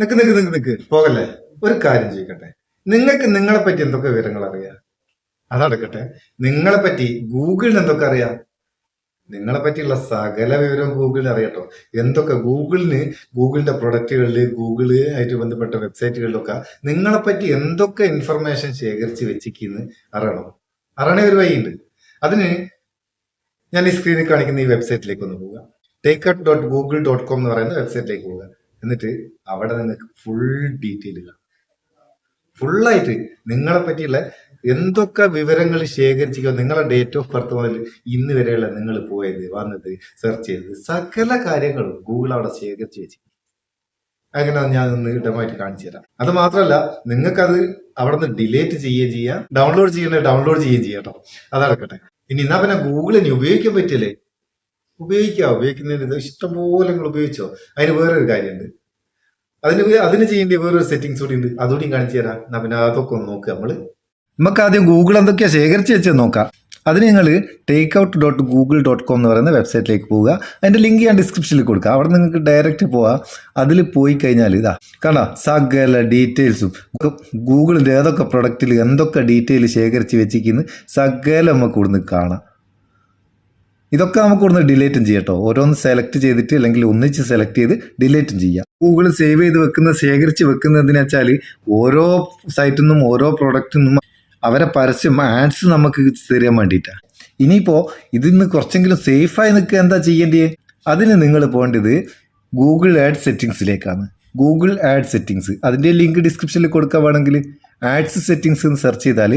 നിക്ക് നിക്ക് നിക്ക് നിക്ക്. പോകല്ലേ? ഒരു കാര്യം ചെയ്യിക്കട്ടെ നിങ്ങൾക്ക് നിങ്ങളെ പറ്റി എന്തൊക്കെ വിവരങ്ങൾ അറിയാം? അതടക്കട്ടെ. നിങ്ങളെ പറ്റി ഗൂഗിളിന് എന്തൊക്കെ അറിയാം? നിങ്ങളെ പറ്റിയുള്ള സകല വിവരം ഗൂഗിളിന് അറിയട്ടോ എന്തൊക്കെ ഗൂഗിളിന് ഗൂഗിളിന്റെ പ്രൊഡക്റ്റുകളിൽ ഗൂഗിൾ ആയിട്ട് ബന്ധപ്പെട്ട വെബ്സൈറ്റുകളിലൊക്കെ നിങ്ങളെ പറ്റി എന്തൊക്കെ ഇൻഫർമേഷൻ ശേഖരിച്ച് വെച്ചിരിക്കുന്നു അറിയണം. അറിയണ ഒരു വഴിയുണ്ട്. അതിന് ഞാൻ ഈ സ്ക്രീനിൽ കാണിക്കുന്ന ഈ വെബ്സൈറ്റിലേക്ക് ഒന്ന് പോവുക. Take dot Google dot com എന്ന് പറയുന്ന വെബ്സൈറ്റിലേക്ക് പോവുക. എന്നിട്ട് അവിടെ നിങ്ങൾക്ക് ഫുൾ ഡീറ്റെയിൽ കാണാം ഫുള്ളായിട്ട് നിങ്ങളെ പറ്റിയുള്ള എന്തൊക്കെ വിവരങ്ങൾ ശേഖരിച്ചിരിക്കുക നിങ്ങളെ ഡേറ്റ് ഓഫ് ബർത്ത് മുതൽ ഇന്ന് വരെയുള്ള നിങ്ങൾ പോയത് വന്നത് സെർച്ച് ചെയ്തത് സകല കാര്യങ്ങളും ഗൂഗിൾ അവിടെ ശേഖരിച്ച് വെച്ചു. അങ്ങനെ ഞാൻ ഒന്ന് ഇടമായിട്ട് കാണിച്ചു തരാം. അത് മാത്രമല്ല നിങ്ങൾക്കത് അവിടെ നിന്ന് ഡിലേറ്റ് ചെയ്യുകയും ചെയ്യാം ഡൗൺലോഡ് ചെയ്യണേ ഡൗൺലോഡ് ചെയ്യുകയും ചെയ്യാം കേട്ടോ. അതടക്കട്ടെ. ഇനി എന്നാ പിന്നെ ഗൂഗിൾ ഇനി ഉപയോഗിക്കാൻ പറ്റില്ലേ? ഉപയോഗിക്കാം ഉപയോഗിക്കുന്നതിന് ഇഷ്ടംപോലെ നിങ്ങൾ ഉപയോഗിച്ചോ? അതിന് വേറൊരു കാര്യമുണ്ട്. അതിന് അതിന് ചെയ്യേണ്ട വേറൊരു സെറ്റിങ്സ് കൂടി ഉണ്ട്. അതുകൂടി കാണിച്ചു തരാം. പിന്നെ അതൊക്കെ ഒന്ന് നോക്കുക നമ്മൾ നമുക്ക് ആദ്യം ഗൂഗിൾ എന്തൊക്കെയാണ് ശേഖരിച്ച് വെച്ചത് നോക്കാം. അതിന് നിങ്ങൾ take out dot Google dot com എന്ന് പറയുന്ന വെബ്സൈറ്റിലേക്ക് പോവുക. അതിന്റെ ലിങ്ക് ഞാൻ ഡിസ്ക്രിപ്ഷനിൽ കൊടുക്കുക അവിടെ നിങ്ങൾക്ക് ഡയറക്റ്റ് പോവാം. അതിൽ പോയി കഴിഞ്ഞാൽ ഇതാ കാണാം. സകല ഡീറ്റെയിൽസും ഗൂഗിളിന്റെ ഏതൊക്കെ പ്രൊഡക്റ്റിൽ എന്തൊക്കെ ഡീറ്റെയിൽ ശേഖരിച്ച് വെച്ചിരിക്കുന്നു? സകല നമുക്ക് ഇവിടുന്ന് കാണാം. ഇതൊക്കെ നമുക്ക് ഇവിടുന്ന് ഡിലേറ്റും ചെയ്യാം കേട്ടോ ഓരോന്ന് സെലക്ട് ചെയ്തിട്ട് അല്ലെങ്കിൽ ഒന്നിച്ച് സെലക്ട് ചെയ്ത് ഡിലേറ്റും ചെയ്യാം. ഗൂഗിൾ സേവ് ചെയ്ത് വെക്കുന്ന ശേഖരിച്ച് വെക്കുന്നതെന്ന് വെച്ചാൽ ഓരോ സൈറ്റിൽ നിന്നും ഓരോ പ്രൊഡക്റ്റിൽ നിന്നും അവരെ പരസ്യം ആഡ്സ് നമുക്ക് തരാൻ വേണ്ടിയിട്ടാണ് ഇനിയിപ്പോൾ ഇതിൽ നിന്ന് കുറച്ചെങ്കിലും സേഫായി നിൽക്കുക എന്താ ചെയ്യേണ്ടത് അതിന് നിങ്ങൾ പോകേണ്ടത് ഗൂഗിൾ ആഡ് സെറ്റിങ്സിലേക്കാണ് ഗൂഗിൾ ആഡ് സെറ്റിങ്സ് അതിന്റെ ലിങ്ക് ഡിസ്ക്രിപ്ഷനിൽ കൊടുക്കാൻ വേണമെങ്കിൽ ആഡ്സ് സെറ്റിംഗ്സ് എന്ന് സെർച്ച് ചെയ്താൽ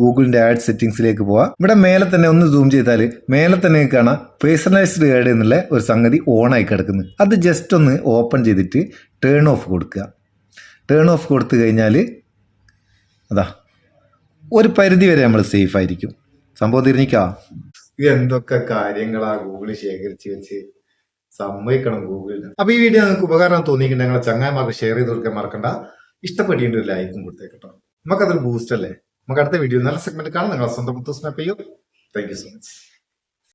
ഗൂഗിളിന്റെ ആഡ് സെറ്റിംഗ്സിലേക്ക് പോവാം. ഇവിടെ മേലെ തന്നെ ഒന്ന് സൂം ചെയ്താൽ മേലെ തന്നെ കാണാം പേഴ്സണലൈസ്ഡ് ആഡ് എന്നുള്ള ഒരു സംഗതി ഓൺ ആയി കിടക്കുന്നു. അത് ജസ്റ്റ് ഒന്ന് ഓപ്പൺ ചെയ്തിട്ട് ടേൺ ഓഫ് കൊടുക്കുക. ടേൺ ഓഫ് കൊടുത്തു കഴിഞ്ഞാൽ അതാ ഒരു പരിധി വരെ നമ്മൾ സേഫ് ആയിരിക്കും. സംഭവം തിരിഞ്ഞിക്കാ? എന്തൊക്കെ കാര്യങ്ങളാ ഗൂഗിൾ ശേഖരിച്ച് വെച്ച് സമ്മതിക്കണം ഗൂഗിളിന്. അപ്പൊ ഈ വീഡിയോ നിങ്ങൾക്ക് ഉപകാരം തോന്നിയിട്ടുണ്ടെങ്കിൽ ഞങ്ങളെ ചങ്ങായിമാർക്ക് ഷെയർ ചെയ്ത് കൊടുക്കാൻ മറക്കണ്ട. ഇഷ്ടപ്പെട്ടിട്ടുണ്ട് ലൈക്കും കൊടുത്തേക്കട്ടോ നമുക്കതൊരു ബൂസ്റ്റ് അല്ലേ? നമുക്ക് അടുത്ത വീഡിയോ നല്ല സെഗ്മെന്റ് കാണാം. നിങ്ങളെ സ്വന്തം മുത്തൂസ് ചെയ്യും താങ്ക് യു സോ മച്ച്